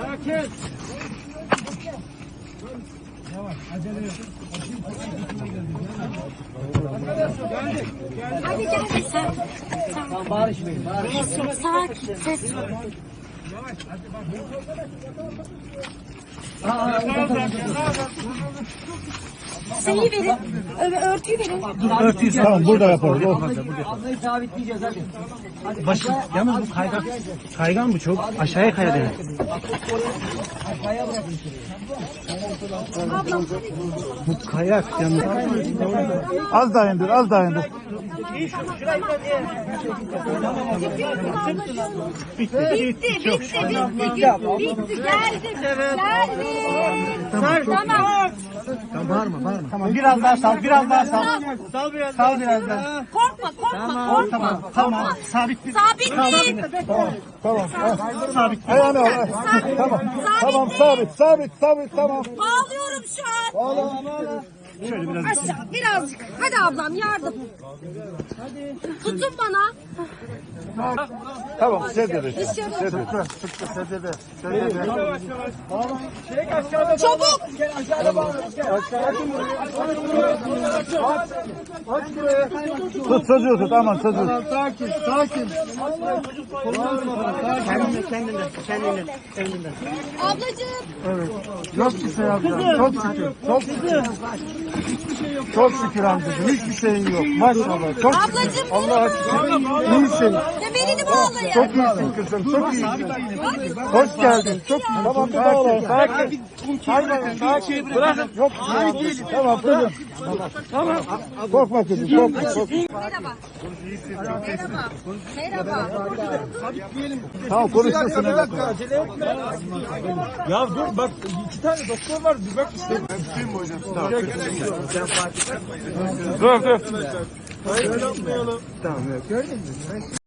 Sakin. Hadi gel de sen. Tamam Bağırışmayın. Bağırışmayın. Ses yok. Sakin. Ses yok. Şeyi verin. Örtüyü verin. Örtüyü Tamam burada yaparız. Ablayı sabitleyeceğiz hadi. Hadi Başı, yalnız bu kaygan. Kaygan bu çok. Aşağıya kayar demek. aşağıya bırakın şurayı. Bu kayak yalnız. Az daha indir, az daha indir. Bitti, bitti, bitti, bitti, bitti, geldi, geldi. Tamam. Tamam bağırma bağırma. Tamam biraz daha sal biraz daha sal. Sal biraz Sal biraz daha. Korkma, korkma, korkma. Tamam tamam. Sabit bir. Sabit değil. Tamam. Sabit. Ayağını al. Tamam. Tamam sabit, sabit, sabit, tamam. Bağlıyorum şu an. Şöyle biraz. Aşağı, birazcık. Hadi ablam yardım. Tutun bana. Tamam, sedire. Dışarı. Sedire. Sıktı, sedire. Sedire. Çabuk. Tut çocuğu tut, aman çocuğu. Sakin sakin. Kendine kendine kendine kendine. Ablacığım. Çok şükür amca, çok şükür. Çok şükür. Çok şükür amcacığım, hiçbir şeyin yok. Maşallah, çok şükür. Ablacığım Allah'a şükür. İyisin. Çok iyisin kızım, çok iyisin. Hoş geldin, çok iyisin. Tamam. Sakin. Sakin, sakin. Bırakın. Yok. Tamam, kızım. Tamam. Korkma kızım, korkma. Merhaba. Merhaba. Merhaba. Tamam, konuşursun. Ya dur bak iki tane doktor var bir bak işte. Dur, dur. Tamam gördün mü?